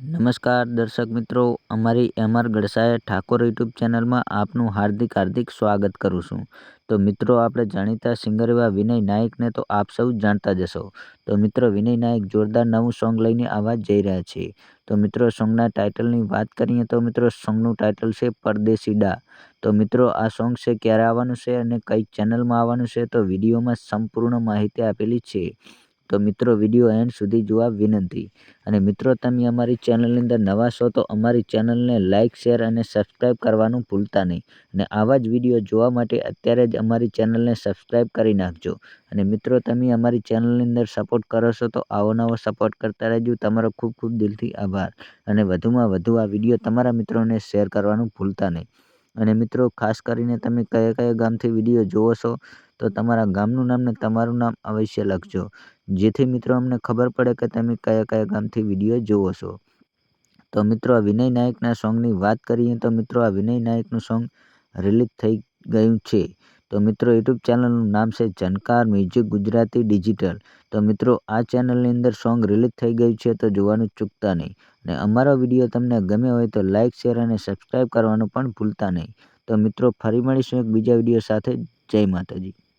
નમસ્કાર, દર્શક મિત્રો. અમારી એમઆર ગડસાએ ઠાકોર યુટ્યુબ ચેનલમાં આપનું હાર્દિક હાર્દિક સ્વાગત કરું છું. તો મિત્રો, આપણે જાણીતા સિંગર એવા વિનય નાયકને તો આપ સૌ જાણતા જ હશો. તો મિત્રો, વિનય નાયક જોરદાર નવું સોંગ લઈને આવવા જઈ રહ્યા છે. તો મિત્રો, સોંગના ટાઇટલની વાત કરીએ તો મિત્રો, સોંગનું ટાઇટલ છે પરદેશી ડા. તો મિત્રો, આ સોંગ છે ક્યારે આવવાનું છે અને કઈ ચેનલમાં આવવાનું છે તો વિડીયોમાં સંપૂર્ણ માહિતી આપેલી છે. તો મિત્રો વીડિયો એન્ડ સુધી જોવા વિનંતી. અને મિત્રો, તમે અમારી ચેનલની અંદર નવા છો તો અમારી ચેનલને લાઇક શેર અને સબસ્ક્રાઈબ કરવાનું ભૂલતા નહીં. અને આવા જ વીડિયો જોવા માટે અત્યારે જ અમારી ચેનલને સબસ્ક્રાઈબ કરી નાખજો. અને મિત્રો, તમે અમારી ચેનલની અંદર સપોર્ટ કરો છો તો આવો નવો સપોર્ટ કરતા રહેજો. તમારો ખૂબ ખૂબ દિલથી આભાર. અને વધુમાં વધુ આ વીડિયો તમારા મિત્રોને શેર કરવાનું ભૂલતા નહીં. અને મિત્રો, ખાસ કરીને તમે કયા કયા ગામથી વીડિયો જુઓ છો? તો તમારા ગામનું નામ ને તમારું નામ અવશ્ય લખજો. જેથી મિત્રો અમને ખબર પડે કે તમે કયા કયા ગામથી વીડિયો જુઓ છો. તો મિત્રો, આ વિનય નાયકના સોંગની વાત કરીએ તો મિત્રો, આ વિનય નાયકનું સોંગ રિલીઝ થઈ ગયું છે. તો મિત્રો, યુટ્યુબ ચેનલનું નામ છે જનકાર મ્યુઝિક ગુજરાતી ડિજિટલ. તો મિત્રો, આ ચેનલની અંદર સોંગ રિલીઝ થઈ ગયું છે તો જોવાનું ચૂકતા નહીં. અને અમારો વીડિયો તમને ગમે હોય તો લાઇક શેર અને સબસ્ક્રાઈબ કરવાનું પણ ભૂલતા નહીં. તો મિત્રો, ફરી મળીશું એક બીજા વીડિયો સાથે. જય માતાજી.